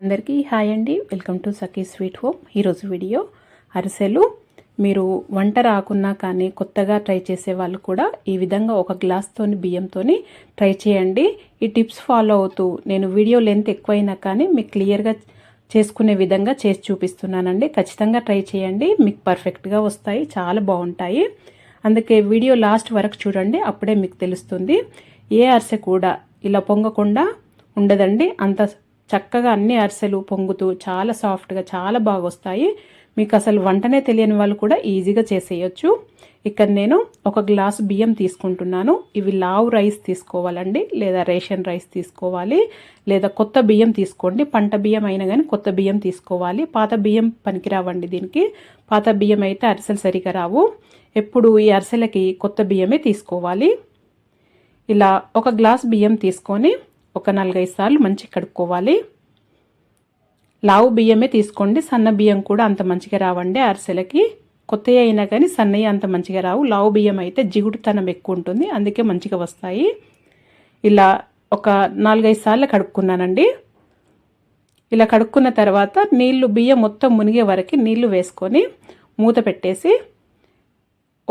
అందరికీ హాయ్ అండి. Welcome to Sakhi sweet home. ఈరోజు వీడియో అరిసెలు. మీరు వంట రాకున్నా కానీ కొత్తగా ట్రై చేసే వాళ్ళు కూడా ఈ విధంగా ఒక గ్లాస్తోని బియ్యంతోని ట్రై చేయండి. ఈ టిప్స్ ఫాలో అవుతూ నేను వీడియో లెంత్ ఎక్కువైనా కానీ మీకు క్లియర్గా చేసుకునే విధంగా చేసి చూపిస్తున్నానండి. ఖచ్చితంగా ట్రై చేయండి. మీకు పర్ఫెక్ట్గా వస్తాయి. చాలా బాగుంటాయి. అందుకే వీడియో లాస్ట్ వరకు చూడండి. అప్పుడే మీకు తెలుస్తుంది. ఏ అరిసె కూడా ఇలా పొంగకుండా ఉండదండి. అంత చక్కగా అన్ని అరిసెలు పొంగుతూ చాలా సాఫ్ట్గా చాలా బాగా వస్తాయి మీకు అసలు వంటనే తెలియని వాళ్ళు కూడా ఈజీగా చేసేయచ్చు. ఇక్కడ నేను ఒక గ్లాస్ బియ్యం తీసుకుంటున్నాను. ఇవి లావ్ రైస్ తీసుకోవాలండి లేదా రేషన్ రైస్ తీసుకోవాలి లేదా కొత్త బియ్యం తీసుకోండి. పంట బియ్యం అయినా కానీ కొత్త బియ్యం తీసుకోవాలి. పాత బియ్యం పనికిరావండి దీనికి. పాత బియ్యం అయితే అరిసెలు సరిగా రావు. ఎప్పుడు ఈ అరిసెలకి కొత్త బియ్యమే తీసుకోవాలి. ఇలా ఒక గ్లాస్ బియ్యం తీసుకొని ఒక నాలుగైదు సార్లు మంచిగా కడుక్కోవాలి. లావు బియ్యమే తీసుకోండి. సన్న బియ్యం కూడా అంత మంచిగా రావండి. అరిసెలకి కొత్త అయినా కానీ సన్నయ్య అంత మంచిగా రావు. లావు బియ్యం అయితే జిగుడుతనం ఎక్కువ ఉంటుంది. అందుకే మంచిగా వస్తాయి. ఇలా ఒక నాలుగైదు సార్లు కడుక్కున్నానండి. ఇలా కడుక్కున్న తర్వాత నీళ్ళు బియ్యం మొత్తం మునిగే వరకు నీళ్ళు వేసుకొని మూత పెట్టేసి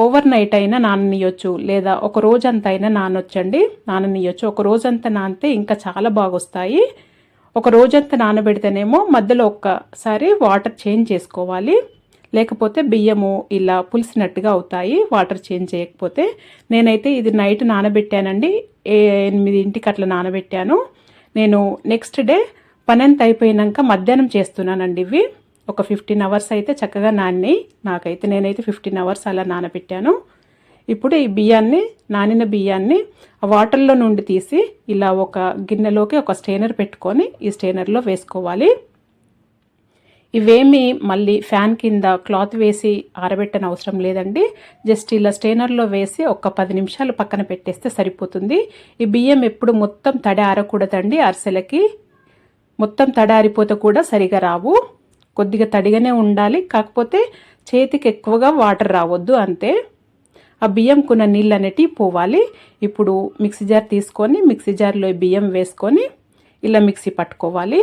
ఓవర్ నైట్ అయినా నాననియొచ్చు లేదా ఒక రోజంతా అయినా నానొచ్చండి. నాననియొచ్చు. ఒక రోజంతా నానితే ఇంకా చాలా బాగొస్తాయి. ఒక రోజంతా నానబెడితేనేమో మధ్యలో ఒక్కసారి వాటర్ చేంజ్ చేసుకోవాలి. లేకపోతే బియ్యము ఇలా పులిసినట్టుగా అవుతాయి వాటర్ చేంజ్ చేయకపోతే. నేనైతే ఇది నైట్ నానబెట్టానండి. ఎనిమిదింటికి అట్లా నానబెట్టాను. నేను నెక్స్ట్ డే పనంత అయిపోయినాక మధ్యాహ్నం చేస్తున్నానండి ఇవి. ఒక ఫిఫ్టీన్ అవర్స్ అయితే చక్కగా నాని నాకైతే నేనైతే ఫిఫ్టీన్ అవర్స్ అలా నానబెట్టాను. ఇప్పుడు ఈ బియ్యాన్ని నానిన బియ్యాన్ని వాటర్లో నుండి తీసి ఇలా ఒక గిన్నెలోకి ఒక స్టెయినర్ పెట్టుకొని ఈ స్టెయినర్లో వేసుకోవాలి. ఇవేమి మళ్ళీ ఫ్యాన్ కింద క్లాత్ వేసి ఆరబెట్టని అవసరం లేదండి. జస్ట్ ఇలా స్టెయినర్లో వేసి ఒక పది నిమిషాలు పక్కన పెట్టేస్తే సరిపోతుంది. ఈ బియ్యం ఎప్పుడు మొత్తం తడి ఆరకూడదండి. అరిసెలకి మొత్తం తడి ఆరిపోతే కూడా సరిగా రావు. కొద్దిగా తడిగానే ఉండాలి. కాకపోతే చేతికి ఎక్కువగా వాటర్ రావద్దు అంతే. ఆ బియ్యంకున్న నీళ్ళు అనేటివి పోవాలి. ఇప్పుడు మిక్సీ జార్ తీసుకొని మిక్సీ జార్లో బియ్యం వేసుకొని ఇలా మిక్సీ పట్టుకోవాలి.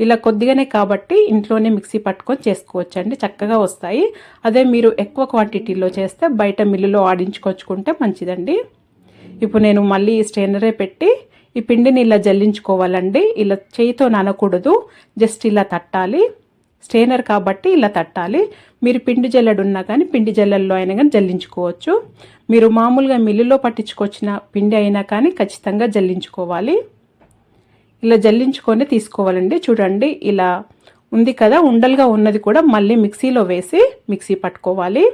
ఇలా కొద్దిగానే కాబట్టి ఇంట్లోనే మిక్సీ పట్టుకొని చేసుకోవచ్చండి. చక్కగా వస్తాయి. అదే మీరు ఎక్కువ క్వాంటిటీలో చేస్తే బయట మిల్లులో ఆడించుకొచ్చుకుంటే మంచిదండి. ఇప్పుడు నేను మళ్ళీ స్టెయినరే పెట్టి ఈ పిండిని ఇలా జల్లించుకోవాలండి. ఇలా చేయితో నానకూడదు. జస్ట్ ఇలా తట్టాలి. స్టెయినర్ కాబట్టి ఇలా తట్టాలి. మీరు పిండి జల్లెడు ఉన్నా కానీ పిండి జల్లెల్లో అయినా కానీ జల్లించుకోవచ్చు. మీరు మామూలుగా మిల్లులో పట్టించుకొచ్చిన పిండి అయినా కానీ ఖచ్చితంగా జల్లించుకోవాలి. ఇలా జల్లించుకొని తీసుకోవాలండి. చూడండి ఇలా ఉంది కదా ఉండలుగా ఉన్నది కూడా మళ్ళీ మిక్సీలో వేసి మిక్సీ పట్టుకోవాలి.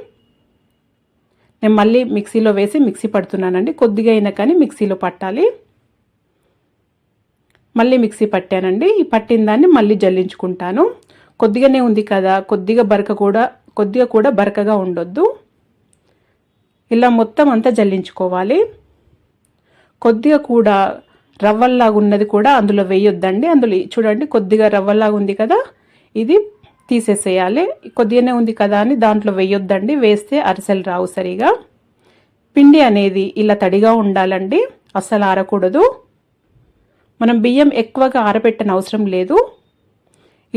నేను మళ్ళీ మిక్సీలో వేసి మిక్సీ పడుతున్నానండి. కొద్దిగా అయినా కానీ మిక్సీలో పట్టాలి. మళ్ళీ మిక్సీ పట్టానండి. ఈ పట్టిన దాన్ని మళ్ళీ జల్లించుకుంటాను. కొద్దిగానే ఉంది కదా కొద్దిగా బరక కూడా కొద్దిగా కూడా బరకగా ఉండొద్దు. ఇలా మొత్తం అంతా జల్లించుకోవాలి. కొద్దిగా కూడా రవ్వల్లాగా ఉన్నది కూడా అందులో వేయొద్దండి. అందులో చూడండి కొద్దిగా రవ్వల్లాగా ఉంది కదా ఇది తీసేసేయాలి. కొద్దిగానే ఉంది కదా అని దాంట్లో వేయొద్దండి వేస్తే అరిసెలు రావు సరిగా. పిండి అనేది ఇలా తడిగా ఉండాలండి అస్సలు ఆరకూడదు. మనం బియ్యం ఎక్కువగా ఆరబెట్టని అవసరం లేదు.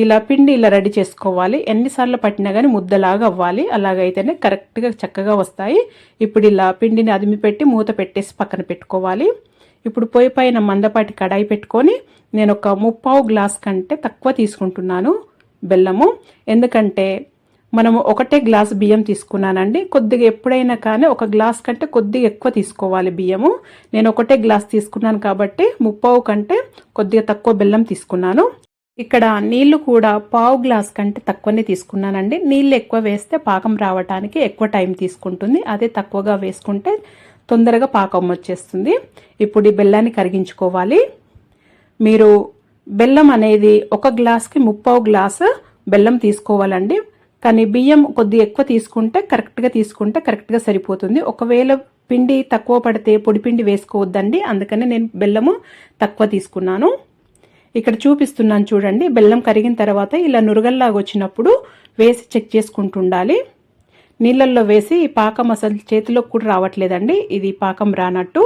ఇలా పిండి ఇలా రెడీ చేసుకోవాలి. ఎన్నిసార్లు పట్టినా కానీ ముద్దలాగా అవ్వాలి. అలాగైతేనే కరెక్ట్గా చక్కగా వస్తాయి. ఇప్పుడు ఇలా పిండిని అదిమి పెట్టి మూత పెట్టేసి పక్కన పెట్టుకోవాలి. ఇప్పుడు పొయ్యి పైన మందపాటి కడాయి పెట్టుకొని నేను ఒక ముప్పావు గ్లాస్ కంటే తక్కువ తీసుకుంటున్నాను బెల్లము. ఎందుకంటే మనము ఒకటే గ్లాస్ బియ్యం తీసుకున్నానండి. కొద్దిగా ఎప్పుడైనా కానీ ఒక గ్లాస్ కంటే కొద్దిగా ఎక్కువ తీసుకోవాలి బియ్యము. నేను ఒకటే గ్లాస్ తీసుకున్నాను కాబట్టి ముప్పావు కంటే కొద్దిగా తక్కువ బెల్లం తీసుకున్నాను. ఇక్కడ నీళ్ళు కూడా పావు గ్లాస్ కంటే తక్కువనే తీసుకున్నానండి. నీళ్ళు ఎక్కువ వేస్తే పాకం రావటానికి ఎక్కువ టైం తీసుకుంటుంది. అదే తక్కువగా వేసుకుంటే తొందరగా పాకం వచ్చేస్తుంది. ఇప్పుడు ఈ బెల్లాన్ని కరిగించుకోవాలి. మీరు బెల్లం అనేది ఒక గ్లాస్కి ముప్పావు గ్లాసు బెల్లం తీసుకోవాలండి. కానీ బియ్యం కొద్ది ఎక్కువ తీసుకుంటే కరెక్ట్గా తీసుకుంటే కరెక్ట్గా సరిపోతుంది. ఒకవేళ పిండి తక్కువ పడితే పొడి పిండి వేసుకోవద్దండి. అందుకని నేను బెల్లము తక్కువ తీసుకున్నాను. ఇక్కడ చూపిస్తున్నాను చూడండి. బెల్లం కరిగిన తర్వాత ఇలా నురగల్లాగా వచ్చినప్పుడు వేసి చెక్ చేసుకుంటుండాలి. నీళ్ళల్లో వేసి పాకం అసలు చేతిలో కూడా రావట్లేదండి. ఇది పాకం రానట్టు.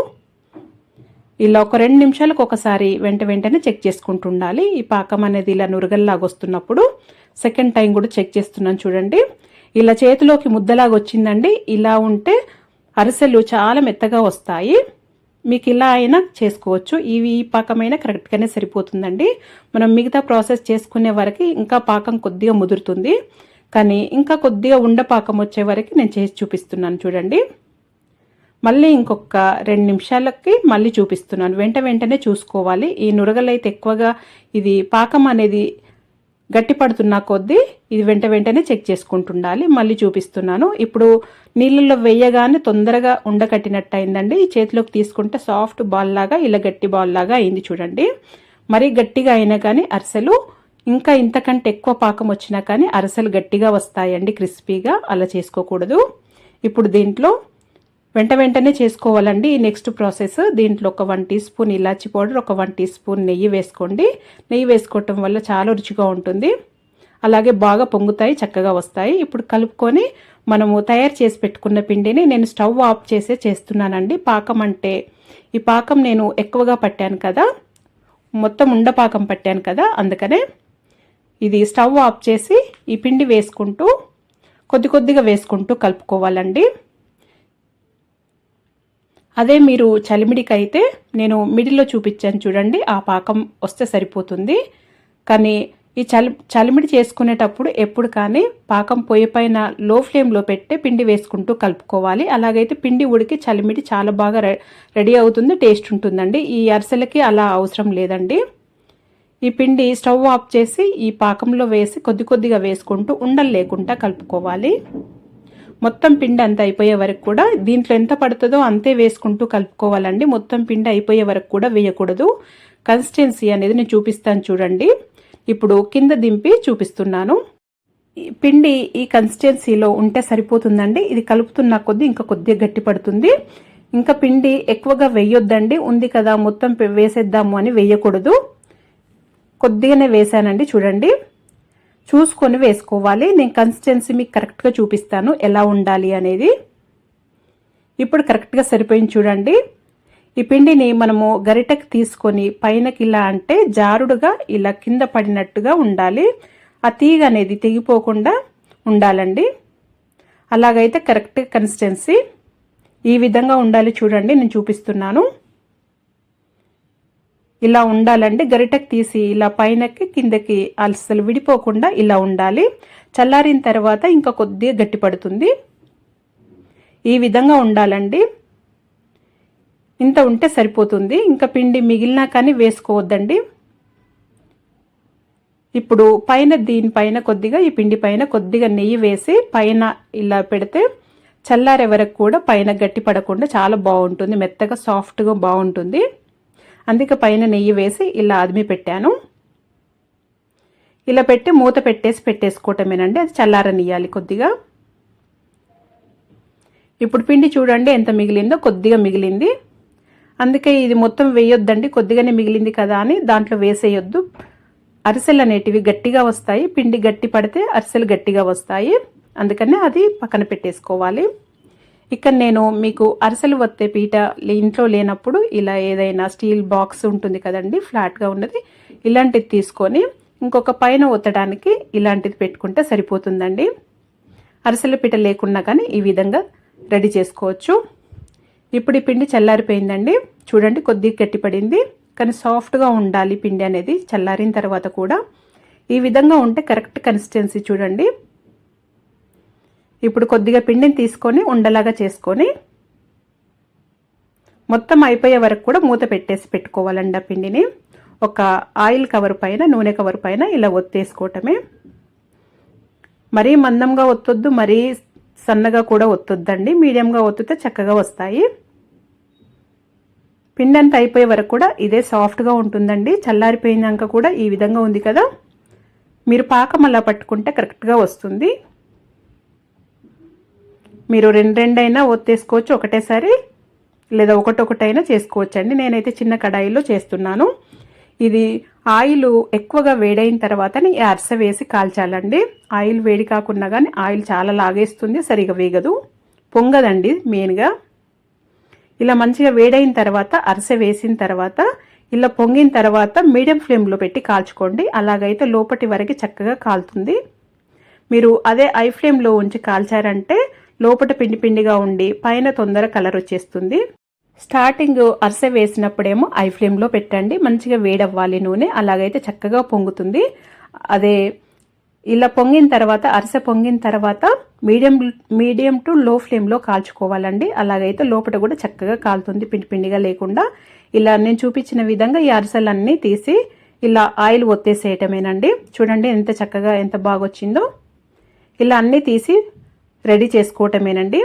ఇలా ఒక రెండు నిమిషాలకు ఒకసారి వెంట వెంటనే చెక్ చేసుకుంటుండాలి. ఈ పాకం అనేది ఇలా నురగల్లాగా వస్తున్నప్పుడు సెకండ్ టైం కూడా చెక్ చేస్తున్నాను చూడండి. ఇలా చేతిలోకి ముద్దలాగా వచ్చిందండి. ఇలా ఉంటే అరిసెలు చాలా మెత్తగా వస్తాయి. మీకు ఇలా అయినా చేసుకోవచ్చు. ఇవి ఈ పాకమైనా కరెక్ట్గానే సరిపోతుందండి. మనం మిగతా ప్రాసెస్ చేసుకునే వరకు ఇంకా పాకం కొద్దిగా ముదురుతుంది. కానీ ఇంకా కొద్దిగా ఉండ పాకం వచ్చే వరకు నేను చేసి చూపిస్తున్నాను చూడండి. మళ్ళీ ఇంకొక రెండు నిమిషాలకి మళ్ళీ చూపిస్తున్నాను. వెంట వెంటనే చూసుకోవాలి. ఈ నురగలైతే ఎక్కువగా ఇది పాకం అనేది గట్టిపడుతున్న కొద్దీ ఇది వెంట వెంటనే చెక్ చేసుకుంటుండాలి. మళ్ళీ చూపిస్తున్నాను. ఇప్పుడు నీళ్ళల్లో వేయగానే తొందరగా ఉండకట్టినట్టు అయిందండి ఈ చేతిలోకి తీసుకుంటే సాఫ్ట్ బాల్ లాగా ఇలా గట్టి బాల్ లాగా అయింది చూడండి. మరీ గట్టిగా అయినా కానీ అరిసెలు ఇంకా ఇంతకంటే ఎక్కువ పాకం వచ్చినా కానీ అరసలు గట్టిగా వస్తాయండి క్రిస్పీగా. అలా చేసుకోకూడదు. ఇప్పుడు దీంట్లో వెంట వెంటనే చేసుకోవాలండి. ఈ నెక్స్ట్ ప్రాసెస్ దీంట్లో ఒక వన్ టీ స్పూన్ ఇలాచి పౌడర్ ఒక వన్ టీ స్పూన్ నెయ్యి వేసుకోండి. నెయ్యి వేసుకోవటం వల్ల చాలా రుచిగా ఉంటుంది. అలాగే బాగా పొంగుతాయి చక్కగా వస్తాయి. ఇప్పుడు కలుపుకొని మనము తయారు చేసి పెట్టుకున్న పిండిని నేను స్టవ్ ఆఫ్ చేసే చేస్తున్నానండి. పాకం అంటే ఈ పాకం నేను ఎక్కువగా పట్టాను కదా. మొత్తం ఉండపాకం పట్టాను కదా. అందుకనే ఇది స్టవ్ ఆఫ్ చేసి ఈ పిండి వేసుకుంటూ కొద్ది కొద్దిగా వేసుకుంటూ కలుపుకోవాలండి. అదే మీరు చలిమిడికి అయితే నేను మిడిల్లో చూపించాను చూడండి ఆ పాకం వస్తే సరిపోతుంది. కానీ ఈ చలి చలిమిడి చేసుకునేటప్పుడు ఎప్పుడు కానీ పాకం పొయ్యి పైన లో ఫ్లేమ్లో పెట్టే పిండి వేసుకుంటూ కలుపుకోవాలి. అలాగైతే పిండి ఉడికి చలిమిడి చాలా బాగా రెడీ అవుతుంది టేస్ట్ ఉంటుందండి. ఈ అరిసెలకి అలా అవసరం లేదండి. ఈ పిండి స్టవ్ ఆఫ్ చేసి ఈ పాకంలో వేసి కొద్ది కొద్దిగా వేసుకుంటూ ఉండలు లేకుండా కలుపుకోవాలి. మొత్తం పిండి అంత అయిపోయే వరకు కూడా దీంట్లో ఎంత పడుతుందో అంతే వేసుకుంటూ కలుపుకోవాలండి. మొత్తం పిండి అయిపోయే వరకు కూడా వేయకూడదు. కన్సిస్టెన్సీ అనేది నేను చూపిస్తాను చూడండి. ఇప్పుడు కింద దింపి చూపిస్తున్నాను. పిండి ఈ కన్సిస్టెన్సీలో ఉంటే సరిపోతుందండి. ఇది కలుపుతున్న కొద్దీ ఇంకా కొద్దిగా గట్టి పడుతుంది. ఇంకా పిండి ఎక్కువగా వేయొద్దండి. ఉంది కదా మొత్తం వేసేద్దాము అని వేయకూడదు. కొద్దిగానే వేసానండి చూడండి. చూసుకొని వేసుకోవాలి. నేను కన్సిస్టెన్సీ మీకు కరెక్ట్గా చూపిస్తాను ఎలా ఉండాలి అనేది. ఇప్పుడు కరెక్ట్గా సరిపోయింది చూడండి. ఈ పిండిని మనము గరిటకు తీసుకొని పైనకి ఇలా అంటే జారుడుగా ఇలా కింద పడినట్టుగా ఉండాలి. ఆ తీగ అనేది తెగిపోకుండా ఉండాలండి. అలాగైతే కరెక్ట్ కన్సిస్టెన్సీ ఈ విధంగా ఉండాలి చూడండి నేను చూపిస్తున్నాను. ఇలా ఉండాలండి. గరిటకు తీసి ఇలా పైనకి కిందకి అసలు విడిపోకుండా ఇలా ఉండాలి. చల్లారిన తర్వాత ఇంకా కొద్దిగా గట్టిపడుతుంది ఈ విధంగా ఉండాలండి. ఇంత ఉంటే సరిపోతుంది. ఇంకా పిండి మిగిలినా కానీ వేసుకోవద్దండి. ఇప్పుడు పైన దీనిపైన కొద్దిగా ఈ పిండి పైన కొద్దిగా నెయ్యి వేసి పైన ఇలా పెడితే చల్లారే వరకు కూడా పైన గట్టి పడకుండా చాలా బాగుంటుంది. మెత్తగా సాఫ్ట్గా బాగుంటుంది. అందుకే పైన నెయ్యి వేసి ఇలా అదిమి పెట్టాను. ఇలా పెట్టి మూత పెట్టేసి పెట్టేసుకోవటమేనండి. అది చల్లారనియాలి కొద్దిగా. ఇప్పుడు పిండి చూడండి ఎంత మిగిలిందో కొద్దిగా మిగిలింది. అందుకే ఇది మొత్తం వేయొద్దండి. కొద్దిగానే మిగిలింది కదా అని దాంట్లో వేసేయొద్దు. అరిసెలు అనేటివి గట్టిగా వస్తాయి. పిండి గట్టి పడితే అరిసెలు గట్టిగా వస్తాయి. అందుకనే అది పక్కన పెట్టేసుకోవాలి. ఇక్కడ నేను మీకు అరిసెలు వత్తే పీట ఇంట్లో లేనప్పుడు ఇలా ఏదైనా స్టీల్ బాక్స్ ఉంటుంది కదండి ఫ్లాట్గా ఉన్నది ఇలాంటిది తీసుకొని ఇంకొక పైన ఒత్తడానికి ఇలాంటిది పెట్టుకుంటే సరిపోతుందండి. అరిసెల పీట లేకున్నా కానీ ఈ విధంగా రెడీ చేసుకోవచ్చు. ఇప్పుడు ఈ పిండి చల్లారిపోయిందండి. చూడండి కొద్దిగా గట్టిపడింది కానీ సాఫ్ట్గా ఉండాలి పిండి అనేది చల్లారిన తర్వాత కూడా. ఈ విధంగా ఉంటే కరెక్ట్ కన్సిస్టెన్సీ చూడండి. ఇప్పుడు కొద్దిగా పిండిని తీసుకొని ఉండలాగా చేసుకొని మొత్తం అయిపోయే వరకు కూడా మూత పెట్టేసి పెట్టుకోవాలండి ఆ పిండిని. ఒక ఆయిల్ కవర్ పైన నూనె కవర్ పైన ఇలా ఒత్తేసుకోవటమే. మరీ మందంగా ఒత్తొద్దు మరీ సన్నగా కూడా ఒత్తొద్దండి. మీడియంగా ఒత్తితే చక్కగా వస్తాయి. పిండి అంతా అయిపోయే వరకు కూడా ఇదే సాఫ్ట్గా ఉంటుందండి. చల్లారిపోయినాక కూడా ఈ విధంగా ఉంది కదా. మీరు పాకం అలా పట్టుకుంటే కరెక్ట్గా వస్తుంది. మీరు రెండు రెండైనా ఒత్తేసుకోవచ్చు. ఒకటేసారి లేదా ఒకటొకటైనా చేసుకోవచ్చు అండి నేనైతే చిన్న కడాయిలో చేస్తున్నాను. ఇది ఆయిల్ ఎక్కువగా వేడైన ఈ అరస వేసి కాల్చాలండి. ఆయిల్ వేడి కాకుండా కానీ ఆయిల్ చాలా లాగేస్తుంది సరిగా వేగదు. పొంగదండి మెయిన్గా. ఇలా మంచిగా వేడైన తర్వాత అరస వేసిన తర్వాత ఇలా పొంగిన తర్వాత మీడియం ఫ్లేమ్లో పెట్టి కాల్చుకోండి. అలాగైతే లోపటి వరకు చక్కగా కాలుతుంది. మీరు అదే ఐ ఫ్లేమ్లో ఉంచి కాల్చారంటే లోపల పిండి పిండిగా ఉండి పైన తొందర కలర్ వచ్చేస్తుంది. స్టార్టింగ్ అరిసె వేసినప్పుడేమో ఐ ఫ్లేమ్లో పెట్టండి. మంచిగా వేడవ్వాలి నూనె. అలాగైతే చక్కగా పొంగుతుంది. అదే ఇలా పొంగిన తర్వాత అరిసె పొంగిన తర్వాత మీడియం మీడియం టు లో ఫ్లేమ్లో కాల్చుకోవాలండి. అలాగైతే లోపల కూడా చక్కగా కాలుతుంది పిండి పిండిగా లేకుండా. ఇలా నేను చూపించిన విధంగా ఈ అరసెలన్నీ తీసి ఇలా ఆయిల్ ఒత్తేసేయటమేనండి. చూడండి ఎంత చక్కగా ఎంత బాగా వచ్చిందో ఇలా అన్నీ తీసి రెడీ చేసుకోవటమేనండి.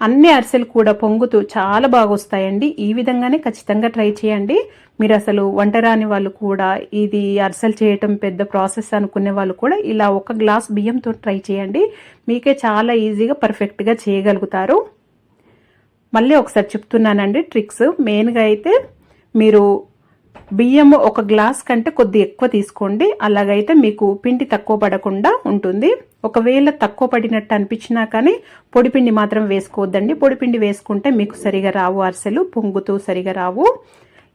అన్ని అరిసెలు కూడా పొంగుతూ చాలా బాగా వస్తాయండి ఈ విధంగానే ఖచ్చితంగా ట్రై చేయండి. మీరు అసలు వంట రాని వాళ్ళు కూడా ఇది అరిసెలు చేయటం పెద్ద ప్రాసెస్ అనుకునే వాళ్ళు కూడా ఇలా ఒక గ్లాస్ బియ్యంతో ట్రై చేయండి. మీకే చాలా ఈజీగా పర్ఫెక్ట్గా చేయగలుగుతారు. మళ్ళీ ఒకసారి చెప్తున్నానండి ట్రిక్స్. మెయిన్గా అయితే మీరు బియ్యం ఒక గ్లాస్ కంటే కొద్ది ఎక్కువ తీసుకోండి. అలాగైతే మీకు పిండి తక్కువ పడకుండా ఉంటుంది. ఒకవేళ తక్కువ పడినట్టు అనిపించినా కానీ పొడిపిండి మాత్రం వేసుకోవద్దండి. పొడిపిండి వేసుకుంటే మీకు సరిగా రావు అరిసెలు పొంగుతూ సరిగా రావు.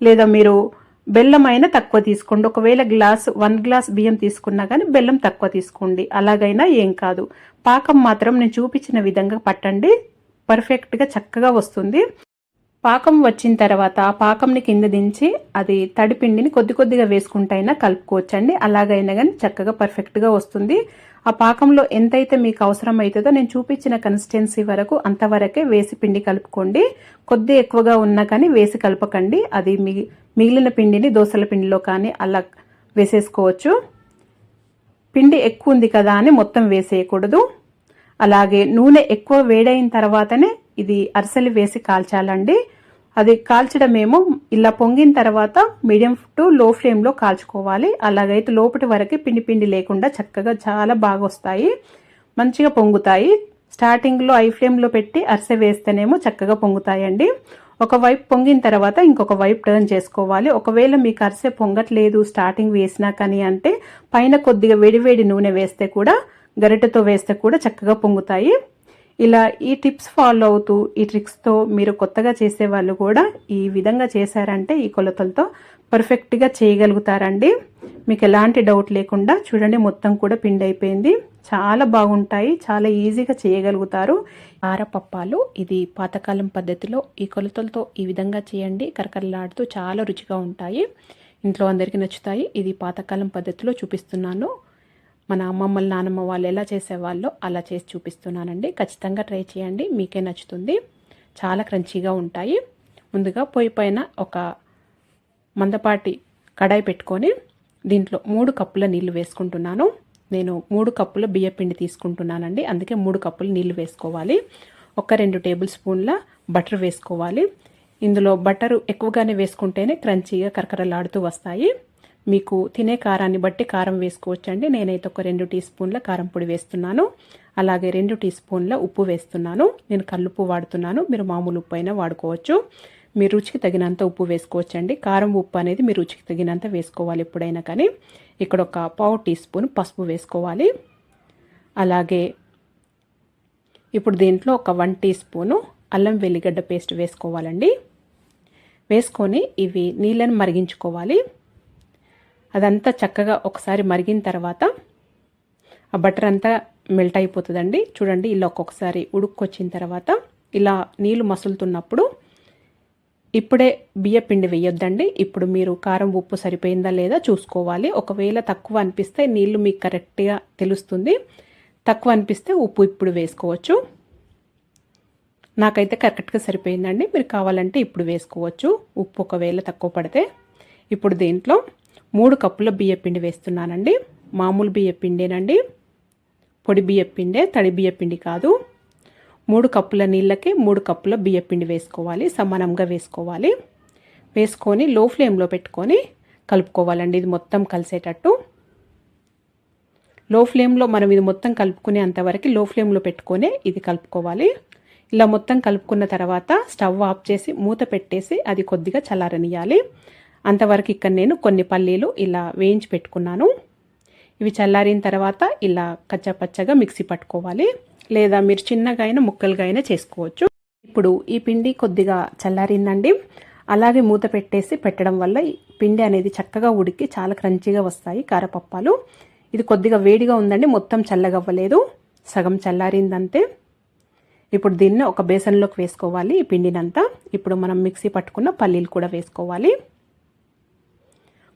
లేదా మీరు బెల్లం అయినా తక్కువ తీసుకోండి. ఒకవేళ గ్లాస్ వన్ గ్లాస్ బియ్యం తీసుకున్నా కానీ బెల్లం తక్కువ తీసుకోండి. అలాగైనా ఏం కాదు. పాకం మాత్రం నేను చూపించిన విధంగా పట్టండి. పర్ఫెక్ట్గా చక్కగా వస్తుంది. పాకం వచ్చిన తర్వాత ఆ పాకంని కింద దించి అది తడిపిండిని కొద్ది కొద్దిగా వేసుకుంటైనా కలుపుకోవచ్చండి. అలాగైనా కానీ చక్కగా పర్ఫెక్ట్గా వస్తుంది. ఆ పాకంలో ఎంతైతే మీకు అవసరం అవుతుందో నేను చూపించిన కన్సిస్టెన్సీ వరకు అంతవరకే వేసి పిండి కలుపుకోండి. కొద్ది ఎక్కువగా ఉన్నా కానీ వేసి కలపకండి. అది మిగిలిన పిండిని దోశల పిండిలో కానీ అలా వేసేసుకోవచ్చు. పిండి ఎక్కువ ఉంది కదా అని మొత్తం వేసేయకూడదు. అలాగే నూనె ఎక్కువ వేడైన తర్వాతనే ఇది అరిసెలు వేసి కాల్చాలండి. అది కాల్చడమేమో ఇలా పొంగిన తర్వాత మీడియం టు లో ఫ్లేమ్లో కాల్చుకోవాలి. అలాగైతే లోపటి వరకు పిండి పిండి లేకుండా చక్కగా చాలా బాగా వస్తాయి. మంచిగా పొంగుతాయి. స్టార్టింగ్లో ఐ ఫ్లేమ్లో పెట్టి అరిసె వేస్తేనేమో చక్కగా పొంగుతాయండి. ఒక వైపు పొంగిన తర్వాత ఇంకొక వైపు టర్న్ చేసుకోవాలి. ఒకవేళ మీకు అరిసె పొంగట్లేదు స్టార్టింగ్ వేసినా కానీ అంటే పైన కొద్దిగా వేడివేడి నూనె వేస్తే కూడా గరిటెతో వేస్తే కూడా చక్కగా పొంగుతాయి. ఇలా ఈ టిప్స్ ఫాలో అవుతూ ఈ ట్రిక్స్తో మీరు కొత్తగా చేసే వాళ్ళు కూడా ఈ విధంగా చేశారంటే ఈ కొలతలతో పర్ఫెక్ట్గా చేయగలుగుతారండి. మీకు ఎలాంటి డౌట్ లేకుండా చూడండి మొత్తం కూడా పిండి అయిపోయింది. చాలా బాగుంటాయి చాలా ఈజీగా చేయగలుగుతారు. ఆరపప్పాలు ఇది పాతకాలం పద్ధతిలో ఈ కొలతలతో ఈ విధంగా చేయండి. కరకరలాడుతూ చాలా రుచిగా ఉంటాయి. ఇంట్లో అందరికీ నచ్చుతాయి. ఇది పాతకాలం పద్ధతిలో చూపిస్తున్నాను. మన అమ్మమ్మల నానమ్మ వాళ్ళు ఎలా చేసేవాళ్ళో అలా చేసి చూపిస్తున్నానండి. ఖచ్చితంగా ట్రై చేయండి. మీకే నచ్చుతుంది. చాలా క్రంచీగా ఉంటాయి. ముందుగా పొయ్యి పైన ఒక మందపాటి కడాయి పెట్టుకొని దీంట్లో మూడు కప్పుల నీళ్ళు వేసుకుంటున్నాను. నేను మూడు కప్పుల బియ్యపిండి తీసుకుంటున్నానండి. అందుకే మూడు కప్పులు నీళ్ళు వేసుకోవాలి. ఒక రెండు టేబుల్ స్పూన్ల బటర్ వేసుకోవాలి. ఇందులో బటరు ఎక్కువగానే వేసుకుంటేనే క్రంచీగా కరకరలాడుతూ వస్తాయి. మీకు తినే కారాన్ని బట్టి కారం వేసుకోవచ్చండి. నేనైతే ఒక రెండు టీ స్పూన్ల కారం పొడి వేస్తున్నాను. అలాగే రెండు టీ స్పూన్ల ఉప్పు వేస్తున్నాను. నేను కల్లుప్పు వాడుతున్నాను. మీరు మామూలు ఉప్పు అయినా వాడుకోవచ్చు. మీ రుచికి తగినంత ఉప్పు వేసుకోవచ్చండి. కారం ఉప్పు అనేది మీ రుచికి తగినంత వేసుకోవాలి ఎప్పుడైనా కానీ. ఇక్కడ ఒక పావు టీ స్పూన్ పసుపు వేసుకోవాలి. అలాగే ఇప్పుడు దీంట్లో ఒక వన్ టీ స్పూను అల్లం వెల్లిగడ్డ పేస్ట్ వేసుకోవాలండి. వేసుకొని ఇవి నీళ్ళని మరిగించుకోవాలి. అదంతా చక్కగా ఒకసారి మరిగిన తర్వాత ఆ బటర్ అంతా మెల్ట్ అయిపోతుందండి. చూడండి ఇలా ఒక్కొక్కసారి ఉడుక్కొచ్చిన తర్వాత ఇలా నీళ్ళు మసులుతున్నప్పుడు ఇప్పుడే బియ్య పిండి వేయొద్దండి. ఇప్పుడు మీరు కారం ఉప్పు సరిపోయిందా లేదా చూసుకోవాలి. ఒకవేళ తక్కువ అనిపిస్తే నీళ్ళు మీకు కరెక్ట్గా తెలుస్తుంది. తక్కువ అనిపిస్తే ఉప్పు ఇప్పుడు వేసుకోవచ్చు. నాకైతే కరెక్ట్గా సరిపోయిందండి. మీరు కావాలంటే ఇప్పుడు వేసుకోవచ్చు. ఉప్పు ఒకవేళ తక్కువ పడితే. ఇప్పుడు దీంట్లో మూడు కప్పుల బియ్యపిండి వేస్తున్నానండి. మామూలు బియ్యపిండేనండి పొడి బియ్యపిండే తడి బియ్యపిండి కాదు. మూడు కప్పుల నీళ్ళకి మూడు కప్పుల బియ్యపిండి వేసుకోవాలి. సమానంగా వేసుకోవాలి. వేసుకొని లో ఫ్లేమ్లో పెట్టుకొని కలుపుకోవాలండి. ఇది మొత్తం కలిసేటట్టు. లో ఫ్లేమ్లో మనం ఇది మొత్తం కలుపుకునే అంతవరకు లో ఫ్లేమ్లో పెట్టుకొని ఇది కలుపుకోవాలి. ఇలా మొత్తం కలుపుకున్న తర్వాత స్టవ్ ఆఫ్ చేసి మూత పెట్టేసి అది కొద్దిగా చల్లారనియాలి. అంతవరకు ఇక్కడ నేను కొన్ని పల్లీలు ఇలా వేయించి పెట్టుకున్నాను. ఇవి చల్లారిన తర్వాత ఇలా కచ్చపచ్చగా మిక్సీ పట్టుకోవాలి. లేదా మీరు చిన్నగా అయినా ముక్కలుగా అయినా చేసుకోవచ్చు. ఇప్పుడు ఈ పిండి కొద్దిగా చల్లారిందండి. అలాగే మూత పెట్టేసి పెట్టడం వల్ల ఈ పిండి అనేది చక్కగా ఉడికి చాలా క్రంచీగా వస్తాయి కారపప్పాలు. ఇది కొద్దిగా వేడిగా ఉందండి మొత్తం చల్లగవ్వలేదు. సగం చల్లారిందంతే. ఇప్పుడు దీన్ని ఒక బేసన్లోకి వేసుకోవాలి ఈ పిండినంతా. ఇప్పుడు మనం మిక్సీ పట్టుకున్న పల్లీలు కూడా వేసుకోవాలి.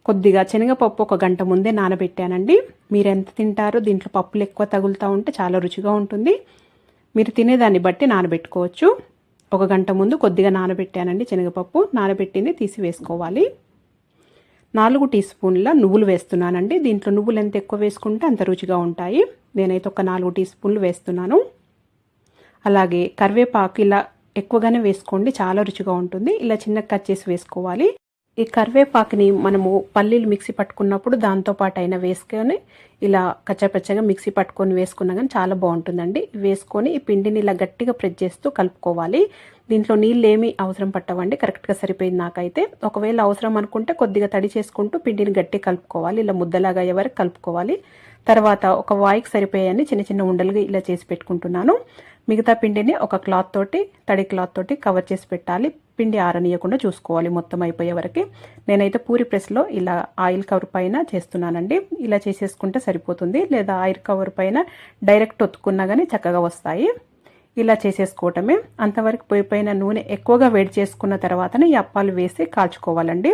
కొద్దిగా శనగపప్పు ఒక గంట ముందే నానబెట్టానండి. మీరు ఎంత తింటారో దీంట్లో పప్పులు ఎక్కువ తగులుతూ ఉంటే చాలా రుచిగా ఉంటుంది. మీరు తినేదాన్ని బట్టి నానబెట్టుకోవచ్చు. ఒక గంట ముందు కొద్దిగా నానబెట్టానండి శనగపప్పు. నానబెట్టింది తీసి వేసుకోవాలి. నాలుగు టీ స్పూన్ల నువ్వులు వేస్తున్నానండి. దీంట్లో నువ్వులు ఎంత ఎక్కువ వేసుకుంటే అంత రుచిగా ఉంటాయి. నేనైతే ఒక నాలుగు టీ స్పూన్లు వేస్తున్నాను. అలాగే కరివేపాకు ఇలా ఎక్కువగానే వేసుకోండి చాలా రుచిగా ఉంటుంది. ఇలా చిన్న కట్ చేసి వేసుకోవాలి. ఈ కరివేపాకుని మనము పల్లీలు మిక్సీ పట్టుకున్నప్పుడు దాంతోపాటు అయినా వేసుకొని ఇలా కచ్చపచ్చగా మిక్సీ పట్టుకొని వేసుకున్నా కానీ చాలా బాగుంటుందండి. వేసుకొని ఈ పిండిని ఇలా గట్టిగా ప్రెస్ చేస్తూ కలుపుకోవాలి. దీంట్లో నీళ్ళు ఏమీ అవసరం పట్టవండి. కరెక్ట్గా సరిపోయింది నాకైతే. ఒకవేళ అవసరం అనుకుంటే కొద్దిగా తడి చేసుకుంటూ పిండిని గట్టి కలుపుకోవాలి. ఇలా ముద్దలాగా అయ్యే వరకు కలుపుకోవాలి. తర్వాత ఒక వాయికి సరిపోయాయని చిన్న చిన్న ఉండలుగా ఇలా చేసి పెట్టుకుంటున్నాను. మిగతా పిండిని ఒక క్లాత్ తోటి తడి క్లాత్ తోటి కవర్ చేసి పెట్టాలి. పిండి ఆరనీయకుండా చూసుకోవాలి. మొత్తం అయిపోయే వరకు నేనైతే పూరి ప్రెస్లో ఇలా ఆయిల్ కవర్ పైన చేస్తున్నానండి. ఇలా చేసేసుకుంటే సరిపోతుంది. లేదా ఆయిల్ కవర్ పైన డైరెక్ట్ ఒత్తుకున్నా కానీ చక్కగా వస్తాయి. ఇలా చేసేసుకోవటమే. అంతవరకు పోయిపోయిన నూనె ఎక్కువగా వేడి చేసుకున్న తర్వాతనే ఈ అప్పాలు వేసి కాల్చుకోవాలండి.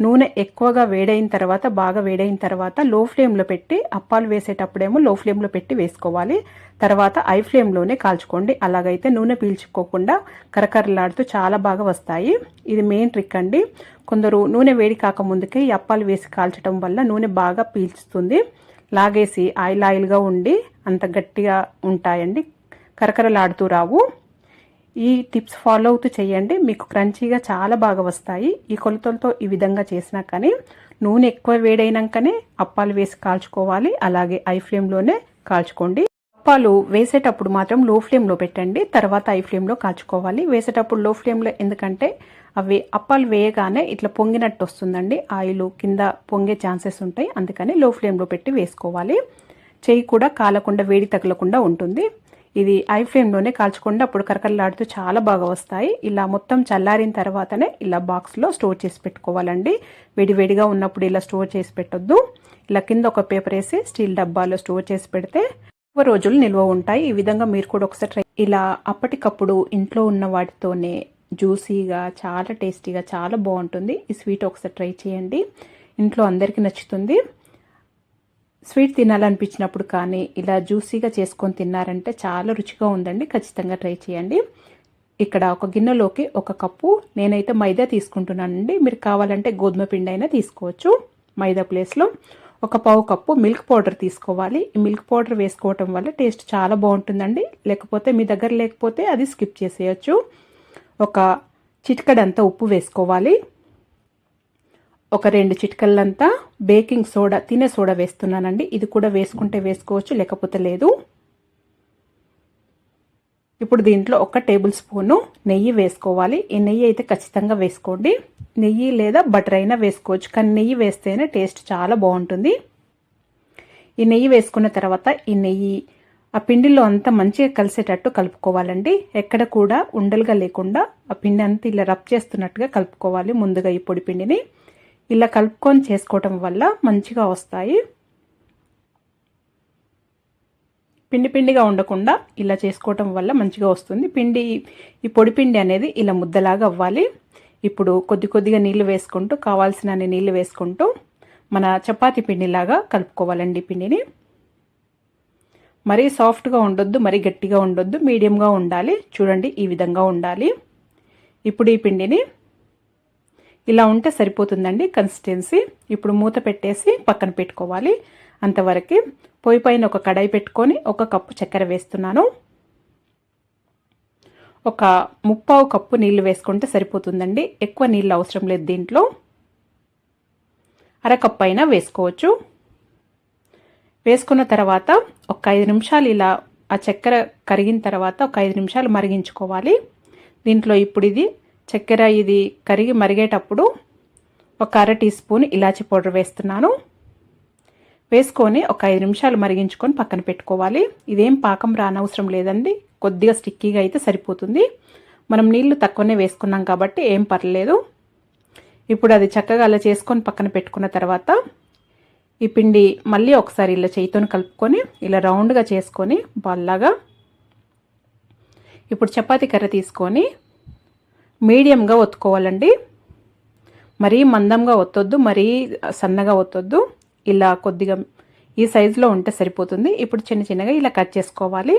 నూనె ఎక్కువగా వేడైన తర్వాత బాగా వేడైన తర్వాత లో ఫ్లేమ్లో పెట్టి అప్పాలు వేసేటప్పుడేమో లో ఫ్లేమ్లో పెట్టి వేసుకోవాలి. తర్వాత ఐ ఫ్లేమ్లోనే కాల్చుకోండి. అలాగైతే నూనె పీల్చుకోకుండా కరకరలాడుతూ చాలా బాగా వస్తాయి. ఇది మెయిన్ ట్రిక్ అండి. కొందరు నూనె వేడి కాకముందుకే ఈ అప్పాలు వేసి కాల్చడం వల్ల నూనె బాగా పీల్చుతుంది. లాగేసి ఆయిల్ ఆయిల్గా ఉండి అంత గట్టిగా ఉంటాయండి. కరకరలాడుతూ రావు. ఈ టిప్స్ ఫాలో అవుతూ చేయండి. మీకు క్రంచీగా చాలా బాగా వస్తాయి. ఈ కొలతలతో ఈ విధంగా చేసినా కానీ నూనె ఎక్కువ వేడైనాకనే అప్పాలు వేసి కాల్చుకోవాలి. అలాగే ఐ ఫ్లేమ్లోనే కాల్చుకోండి. అప్పాలు వేసేటప్పుడు మాత్రం లో ఫ్లేమ్లో పెట్టండి. తర్వాత ఐ ఫ్లేమ్లో కాల్చుకోవాలి. వేసేటప్పుడు లో ఫ్లేమ్లో ఎందుకంటే అవి అప్పాలు వేయగానే ఇట్లా పొంగినట్టు వస్తుందండి. ఆయిల్ కింద పొంగే ఛాన్సెస్ ఉంటాయి. అందుకని లో ఫ్లేమ్లో పెట్టి వేసుకోవాలి. చెయ్యి కూడా కాలకుండా వేడి తగలకుండా ఉంటుంది. ఇది ఐ ఫ్లేమ్లోనే కాల్చకుండా. అప్పుడు కరకరలాడుతూ చాలా బాగా వస్తాయి. ఇలా మొత్తం చల్లారిన తర్వాతనే ఇలా బాక్స్లో స్టోర్ చేసి పెట్టుకోవాలండి. వేడివేడిగా ఉన్నప్పుడు ఇలా స్టోర్ చేసి పెట్టొద్దు. ఇలా కింద ఒక పేపర్ వేసి స్టీల్ డబ్బాలో స్టోర్ చేసి పెడితే ఎక్కువ రోజులు నిల్వ ఉంటాయి. ఈ విధంగా మీరు కూడా ఒకసారి ట్రై ఇలా అప్పటికప్పుడు ఇంట్లో ఉన్న వాటితోనే జ్యూసీగా చాలా టేస్టీగా చాలా బాగుంటుంది. ఈ స్వీట్ ఒకసారి ట్రై చేయండి. ఇంట్లో అందరికీ నచ్చుతుంది. స్వీట్ తినాలనిపించినప్పుడు కానీ ఇలా జ్యూసీగా చేసుకొని తిన్నారంటే చాలా రుచిగా ఉందండి. ఖచ్చితంగా ట్రై చేయండి. ఇక్కడ ఒక గిన్నెలోకి ఒక కప్పు నేనైతే మైదా తీసుకుంటున్నానండి. మీరు కావాలంటే గోధుమ పిండి అయినా తీసుకోవచ్చు. మైదా ప్లేస్లో ఒక పావు కప్పు మిల్క్ పౌడర్ తీసుకోవాలి. ఈ మిల్క్ పౌడర్ వేసుకోవటం వల్ల టేస్ట్ చాలా బాగుంటుందండి. లేకపోతే మీ దగ్గర లేకపోతే అది స్కిప్ చేసేయచ్చు. ఒక చిటికడంతా ఉప్పు వేసుకోవాలి. ఒక రెండు చిటికల్లంతా బేకింగ్ సోడా తినే సోడా వేస్తున్నానండి. ఇది కూడా వేసుకుంటే వేసుకోవచ్చు లేకపోతే లేదు. ఇప్పుడు దీంట్లో ఒక టేబుల్ స్పూను నెయ్యి వేసుకోవాలి. ఈ నెయ్యి అయితే ఖచ్చితంగా వేసుకోండి. నెయ్యి లేదా బటర్ అయినా వేసుకోవచ్చు కానీ నెయ్యి వేస్తేనే టేస్ట్ చాలా బాగుంటుంది. ఈ నెయ్యి వేసుకున్న తర్వాత ఈ నెయ్యి ఆ పిండిలో అంతా మంచిగా కలిసేటట్టు కలుపుకోవాలండి. ఎక్కడ కూడా ఉండలుగా లేకుండా ఆ పిండి అంతా ఇలా రబ్ చేస్తున్నట్టుగా కలుపుకోవాలి ముందుగా ఈ పొడి పిండిని. ఇలా కలుపుకొని చేసుకోవటం వల్ల మంచిగా వస్తాయి. పిండి పిండిగా ఉండకుండా ఇలా చేసుకోవటం వల్ల మంచిగా వస్తుంది. పిండి ఈ పొడి పిండి అనేది ఇలా ముద్దలాగా అవ్వాలి. ఇప్పుడు కొద్ది కొద్దిగా నీళ్ళు వేసుకుంటూ కావాల్సిన నీళ్ళు వేసుకుంటూ మన చపాతి పిండిలాగా కలుపుకోవాలండి పిండిని. మరీ సాఫ్ట్గా ఉండొద్దు మరీ గట్టిగా ఉండొద్దు మీడియంగా ఉండాలి. చూడండి ఈ విధంగా ఉండాలి. ఇప్పుడు ఈ పిండిని ఇలా ఉంటే సరిపోతుందండి కన్సిస్టెన్సీ ఇప్పుడు మూత పెట్టేసి పక్కన పెట్టుకోవాలి. అంతవరకు పొయ్యి పైన ఒక కడాయి పెట్టుకొని ఒక కప్పు చక్కెర వేస్తున్నాను. ఒక ముప్పావు కప్పు నీళ్ళు వేసుకుంటే సరిపోతుందండి. ఎక్కువ నీళ్ళు అవసరం లేదు దీంట్లో. అరకప్పు అయినా వేసుకోవచ్చు. వేసుకున్న తర్వాత ఒక ఐదు నిమిషాలు ఇలా ఆ చక్కెర కరిగిన తర్వాత ఒక ఐదు నిమిషాలు మరిగించుకోవాలి. దీంట్లో ఇప్పుడు ఇది చక్కెర ఇది కరిగి మరిగేటప్పుడు ఒక అర టీ స్పూన్ ఇలాచి పౌడర్ వేస్తున్నాను. వేసుకొని ఒక ఐదు నిమిషాలు మరిగించుకొని పక్కన పెట్టుకోవాలి. ఇదేం పాకం రానవసరం లేదండి. కొద్దిగా స్టిక్కీగా అయితే సరిపోతుంది. మనం నీళ్ళు తక్కువనే వేసుకున్నాం కాబట్టి ఏం పర్లేదు. ఇప్పుడు అది చక్కగా అలా చేసుకొని పక్కన పెట్టుకున్న తర్వాత ఈ పిండి మళ్ళీ ఒకసారి ఇలా చేయితోని కలుపుకొని ఇలా రౌండ్గా చేసుకొని బాల్లాగా ఇప్పుడు చపాతీ కర్ర తీసుకొని మీడియంగా ఒత్తుకోవాలండి. మరీ మందంగా ఒత్తొద్దు మరీ సన్నగా ఒత్తొద్దు. ఇలా కొద్దిగా ఈ సైజులో ఉంటే సరిపోతుంది. ఇప్పుడు చిన్న చిన్నగా ఇలా కట్ చేసుకోవాలి.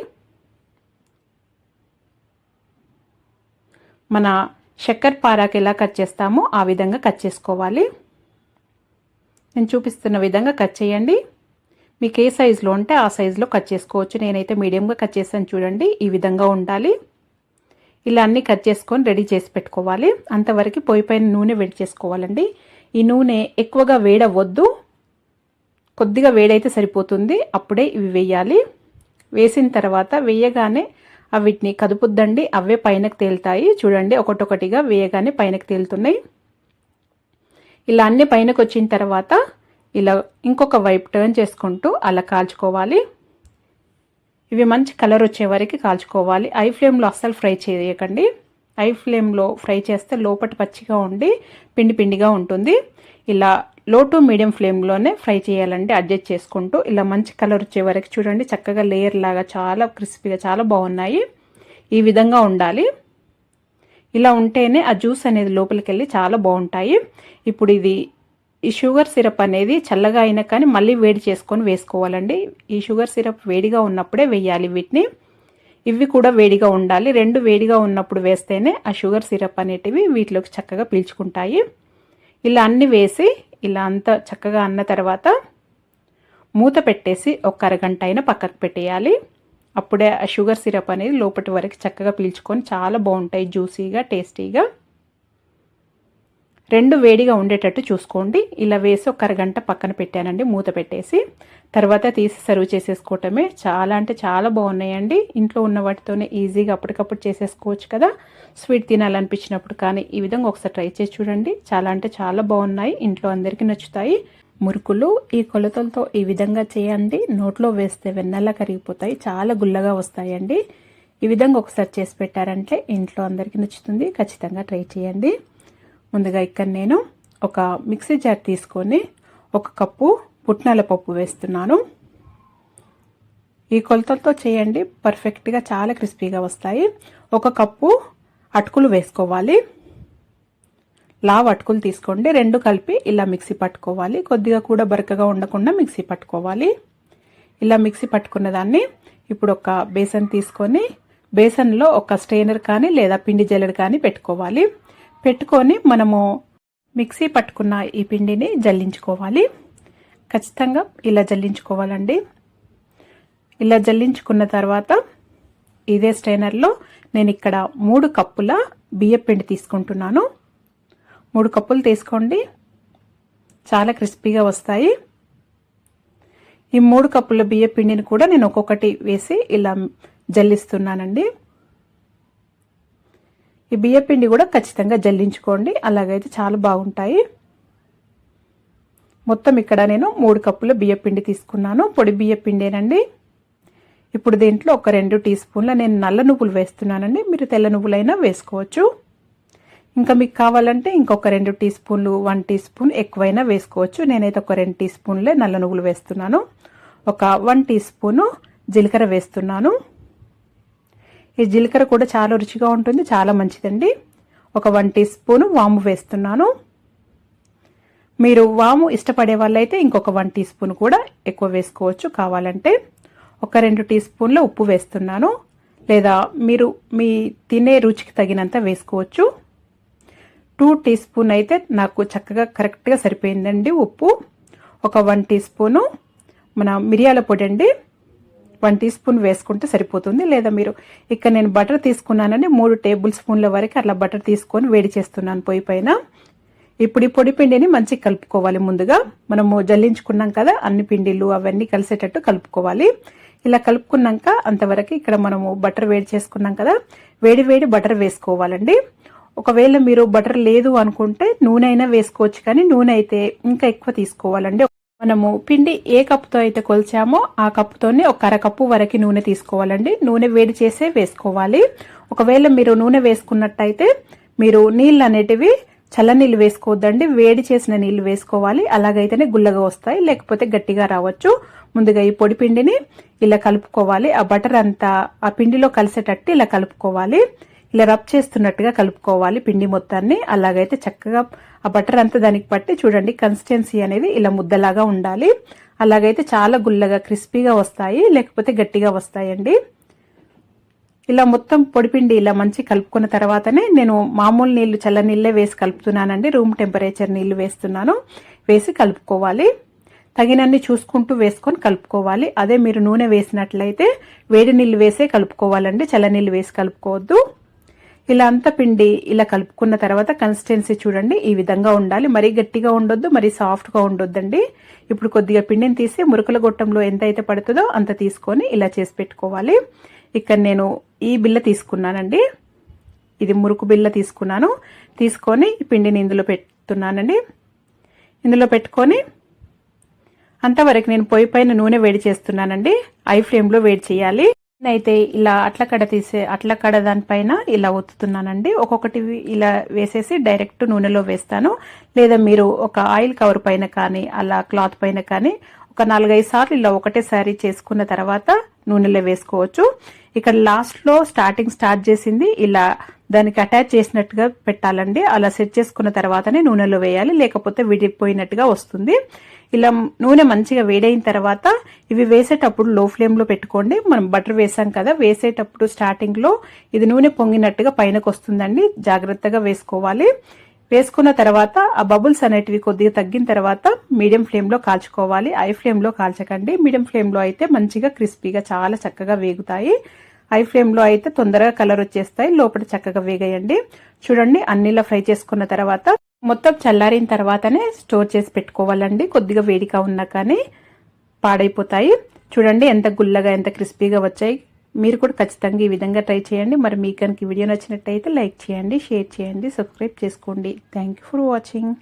మన చక్కెర పారాకి ఎలా కట్ చేస్తామో ఆ విధంగా కట్ చేసుకోవాలి. నేను చూపిస్తున్న విధంగా కట్ చేయండి. మీకు ఏ సైజులో ఉంటే ఆ సైజులో కట్ చేసుకోవచ్చు. నేనైతే మీడియంగా కట్ చేస్తాను చూడండి. ఈ విధంగా ఉండాలి. ఇలా అన్నీ కట్ చేసుకొని రెడీ చేసి పెట్టుకోవాలి. అంతవరకు పొయ్యి పైన నూనె వేడి చేసుకోవాలండి. ఈ నూనె ఎక్కువగా వేడవద్దు. కొద్దిగా వేడైతే సరిపోతుంది. అప్పుడే ఇవి వేయాలి. వేసిన తర్వాత వేయగానే అవిటిని కదుపుద్దండి. అవే పైనకు తేలుతాయి. చూడండి ఒకటొకటిగా వేయగానే పైనకు తేలుతున్నాయి. ఇలా అన్నీ పైనకు వచ్చిన తర్వాత ఇలా ఇంకొక వైపు టర్న్ చేసుకుంటూ అలా కాల్చుకోవాలి. ఇవి మంచి కలర్ వచ్చే వరకు కాల్చుకోవాలి. ఐ ఫ్లేమ్లో అస్సలు ఫ్రై చేయకండి. ఐ ఫ్లేమ్లో ఫ్రై చేస్తే లోపటి పచ్చిగా ఉండి పిండి పిండిగా ఉంటుంది. ఇలా లో టు మీడియం ఫ్లేమ్లోనే ఫ్రై చేయాలండి. అడ్జస్ట్ చేసుకుంటూ ఇలా మంచి కలర్ వచ్చే వరకు చూడండి. చక్కగా లేయర్ లాగా చాలా క్రిస్పీగా చాలా బాగున్నాయి. ఈ విధంగా ఉండాలి. ఇలా ఉంటేనే ఆ జ్యూస్ అనేది లోపలికి వెళ్ళి చాలా బాగుంటాయి. ఇప్పుడు ఇది ఈ షుగర్ సిరప్ అనేది చల్లగా అయినా కానీ మళ్ళీ వేడి చేసుకొని వేసుకోవాలండి. ఈ షుగర్ సిరప్ వేడిగా ఉన్నప్పుడే వేయాలి వీటిని. ఇవి కూడా వేడిగా ఉండాలి. రెండు వేడిగా ఉన్నప్పుడు వేస్తేనే ఆ షుగర్ సిరప్ అనేటివి వీటిలోకి చక్కగా పీల్చుకుంటాయి. ఇలా అన్ని వేసి ఇలా అంతా చక్కగా అన్న తర్వాత మూత పెట్టేసి ఒక అరగంట అయినా పక్కకు పెట్టేయాలి. అప్పుడే ఆ షుగర్ సిరప్ అనేది లోపటి వరకు చక్కగా పీల్చుకొని చాలా బాగుంటాయి. జ్యూసీగా టేస్టీగా. రెండు వేడిగా ఉండేటట్టు చూసుకోండి. ఇలా వేసి ఒక అరగంట పక్కన పెట్టానండి మూత పెట్టేసి. తర్వాత తీసి సర్వ్ చేసేసుకోవటమే చాలా అంటే చాలా బాగున్నాయండి. ఇంట్లో ఉన్న వాటితోనే ఈజీగా అప్పటికప్పుడు చేసేసుకోవచ్చు కదా. స్వీట్ తినాలనిపించినప్పుడు కానీ ఈ విధంగా ఒకసారి ట్రై చేసి చూడండి. చాలా అంటే చాలా బాగున్నాయి. ఇంట్లో అందరికీ నచ్చుతాయి. మురుకులు ఈ కొలతలతో ఈ విధంగా చేయండి. నోట్లో వేస్తే వెన్నెల్లా కరిగిపోతాయి. చాలా గుల్లగా వస్తాయండి. ఈ విధంగా ఒకసారి చేసి పెట్టారంటే ఇంట్లో అందరికీ నచ్చుతుంది. ఖచ్చితంగా ట్రై చేయండి. ముందుగా ఇక్కడ నేను ఒక మిక్సీ జార్ తీసుకొని ఒక కప్పు పుట్నాల పప్పు వేస్తున్నాను. ఈ కొలతలతో చేయండి పర్ఫెక్ట్గా చాలా క్రిస్పీగా వస్తాయి. ఒక కప్పు అటుకులు వేసుకోవాలి. లావ్ అటుకులు తీసుకోండి రెండు కలిపి ఇలా మిక్సీ పట్టుకోవాలి. కొద్దిగా కూడా బరకగా ఉండకుండా మిక్సీ పట్టుకోవాలి. ఇలా మిక్సీ పట్టుకున్న దాన్ని ఇప్పుడు ఒక బేసన్ తీసుకొని బేసన్లో ఒక స్ట్రెయినర్ కానీ లేదా పిండి జల్లెడ కానీ పెట్టుకోవాలి. పెట్టుకొని మనము మిక్సీ పట్టుకున్న ఈ పిండిని జల్లించుకోవాలి. ఖచ్చితంగా ఇలా జల్లించుకోవాలండి. ఇలా జల్లించుకున్న తర్వాత ఇదే స్ట్రైనర్లో నేను ఇక్కడ మూడు కప్పుల బియ్యపిండి తీసుకుంటున్నాను. మూడు కప్పులు తీసుకోండి. చాలా క్రిస్పీగా వస్తాయి. ఈ మూడు కప్పుల బియ్య పిండిని కూడా నేను ఒక్కొక్కటి వేసి ఇలా జల్లిస్తున్నానండి. ఈ బియ్యపిండి కూడా ఖచ్చితంగా జల్లించుకోండి. అలాగైతే చాలా బాగుంటాయి. మొత్తం ఇక్కడ నేను మూడు కప్పుల బియ్యపిండి తీసుకున్నాను. పొడి బియ్యపిండేనండి ఇప్పుడు దీంట్లో ఒక రెండు టీ స్పూన్ల నేను నల్ల నువ్వులు వేస్తున్నానండి. మీరు తెల్ల నువ్వులైనా వేసుకోవచ్చు. ఇంకా మీకు కావాలంటే ఇంకొక రెండు టీ స్పూన్లు వన్ టీ స్పూన్ ఎక్కువైనా వేసుకోవచ్చు. నేనైతే ఒక రెండు టీ స్పూన్లే నల్ల నువ్వులు వేస్తున్నాను. ఒక వన్ టీ స్పూను జీలకర్ర వేస్తున్నాను. ఈ జీలకర్ర కూడా చాలా రుచిగా ఉంటుంది చాలా మంచిదండి. ఒక వన్ టీ స్పూను వాము వేస్తున్నాను. మీరు వాము ఇష్టపడే వాళ్ళైతే ఇంకొక వన్ టీ స్పూన్ కూడా ఎక్కువ వేసుకోవచ్చు కావాలంటే. ఒక రెండు టీ స్పూన్ల ఉప్పు వేస్తున్నాను. లేదా మీరు మీ తినే రుచికి తగినంత వేసుకోవచ్చు. టూ టీ స్పూన్ అయితే నాకు చక్కగా కరెక్ట్గా సరిపోయిందండి ఉప్పు. ఒక వన్ టీ స్పూను మన మిరియాల పొడి అండి. వన్ టీ స్పూన్ వేసుకుంటే సరిపోతుంది. లేదా మీరు ఇక్కడ నేను బటర్ తీసుకున్నానని మూడు టేబుల్ స్పూన్ల వరకు అట్లా బటర్ తీసుకొని వేడి చేస్తున్నాను పొయ్యి పైన. ఇప్పుడు ఈ పొడి పిండిని మంచిగా కలుపుకోవాలి ముందుగా. మనము జల్లించుకున్నాం కదా అన్ని పిండిలు అవన్నీ కలిసేటట్టు కలుపుకోవాలి. ఇలా కలుపుకున్నాక అంతవరకు ఇక్కడ మనము బటర్ వేడి చేసుకున్నాం కదా వేడి వేడి బటర్ వేసుకోవాలండి. ఒకవేళ మీరు బటర్ లేదు అనుకుంటే నూనె అయినా వేసుకోవచ్చు కానీ నూనె అయితే ఇంకా ఎక్కువ తీసుకోవాలండి. మనము పిండి ఏ కప్పుతో అయితే కొలిచామో ఆ కప్పుతోనే ఒక అరకప్పు వరకు నూనె తీసుకోవాలండి. నూనె వేడి చేసే వేసుకోవాలి. ఒకవేళ మీరు నూనె వేసుకున్నట్టయితే మీరు నీళ్ళు అనేటివి చల్లనీళ్ళు వేసుకోవద్దండి. వేడి చేసిన నీళ్ళు వేసుకోవాలి. అలాగైతేనే గుల్లగా వస్తాయి. లేకపోతే గట్టిగా రావచ్చు. ముందుగా ఈ పొడి పిండిని ఇలా కలుపుకోవాలి. ఆ బటర్ అంతా ఆ పిండిలో కలిసేటట్టు ఇలా కలుపుకోవాలి. ఇలా రబ్ చేస్తున్నట్టుగా కలుపుకోవాలి పిండి మొత్తాన్ని. అలాగైతే చక్కగా ఆ బటర్ అంతా దానికి పట్టి చూడండి కన్సిస్టెన్సీ అనేది ఇలా ముద్దలాగా ఉండాలి. అలాగైతే చాలా గుల్లగా క్రిస్పీగా వస్తాయి లేకపోతే గట్టిగా వస్తాయండి. ఇలా మొత్తం పొడిపిండి ఇలా మంచి కలుపుకున్న తర్వాతనే నేను మామూలు నీళ్ళు చల్ల నీళ్ళే వేసి కలుపుతున్నానండి. రూమ్ టెంపరేచర్ నీళ్ళు వేస్తున్నాను. వేసి కలుపుకోవాలి. తగినన్ని చూసుకుంటూ వేసుకొని కలుపుకోవాలి. అదే మీరు నూనె వేసినట్లయితే వేడి నీళ్ళు వేసే కలుపుకోవాలండి. చల్ల నీళ్ళు వేసి కలుపుకోవద్దు. ఇలా అంత పిండి ఇలా కలుపుకున్న తర్వాత కన్సిస్టెన్సీ చూడండి. ఈ విధంగా ఉండాలి. మరీ గట్టిగా ఉండొద్దు మరీ సాఫ్ట్గా ఉండొద్దండి. ఇప్పుడు కొద్దిగా పిండిని తీసి మురుకుల గొట్టంలో ఎంత అయితే పడుతుందో అంత తీసుకొని ఇలా చేసి పెట్టుకోవాలి. ఇక్కడ నేను ఈ బిల్ల తీసుకున్నానండి. ఇది మురుకు బిల్ల తీసుకున్నాను. తీసుకొని పిండిని ఇందులో పెడుతున్నానండి ఇందులో పెట్టుకొని అంతవరకు నేను పొయ్యి పైన నూనె వేడి చేస్తున్నానండి. ఐ ఫ్లేమ్లో వేడి చేయాలి. నేనైతే ఇలా అట్ల కడ తీసే అట్ల కడ దానిపైన ఇలా ఒత్తుతున్నానండి. ఒక్కొక్కటి ఇలా వేసేసి డైరెక్ట్ నూనెలో వేస్తాను. లేదా మీరు ఒక ఆయిల్ కవర్ పైన కానీ అలా క్లాత్ పైన కానీ ఒక నాలుగైదు సార్లు ఇలా ఒకటేసారి చేసుకున్న తర్వాత నూనెలో వేసుకోవచ్చు. ఇక్కడ లాస్ట్లో స్టార్టింగ్ స్టార్ట్ చేసింది ఇలా దానికి అటాచ్ చేసినట్టుగా పెట్టాలండి. అలా సెట్ చేసుకున్న తర్వాతనే నూనెలో వేయాలి. లేకపోతే విడిపోయినట్టుగా వస్తుంది. ఇలా నూనె మంచిగా వేడైన తర్వాత ఇవి వేసేటప్పుడు లో ఫ్లేమ్లో పెట్టుకోండి. మనం బటర్ వేసాం కదా వేసేటప్పుడు స్టార్టింగ్లో ఇది నూనె పొంగినట్టుగా పైనకు వస్తుందండి. జాగ్రత్తగా వేసుకోవాలి. వేసుకున్న తర్వాత ఆ బబుల్స్ అనేటివి కొద్దిగా తగ్గిన తర్వాత మీడియం ఫ్లేమ్లో కాల్చుకోవాలి. ఐ ఫ్లేమ్లో కాల్చకండి. మీడియం ఫ్లేమ్లో అయితే మంచిగా క్రిస్పీగా చాలా చక్కగా వేగుతాయి. ఐ ఫ్లేమ్లో అయితే తొందరగా కలర్ వచ్చేస్తాయి. లోపల చక్కగా వేగేయండి. చూడండి అన్నిలా ఫ్రై చేసుకున్న తర్వాత మొత్తం చల్లారిన తర్వాతనే స్టోర్ చేసి పెట్టుకోవాలండి. కొద్దిగా వేడిగా ఉన్నా కానీ పాడైపోతాయి. చూడండి ఎంత గుల్లగా ఎంత క్రిస్పీగా వచ్చాయి. మీరు కూడా ఖచ్చితంగా ఈ విధంగా ట్రై చేయండి. మరి మీకు కనుక వీడియో నచ్చినట్టయితే లైక్ చేయండి షేర్ చేయండి సబ్స్క్రైబ్ చేసుకోండి. Thank for watching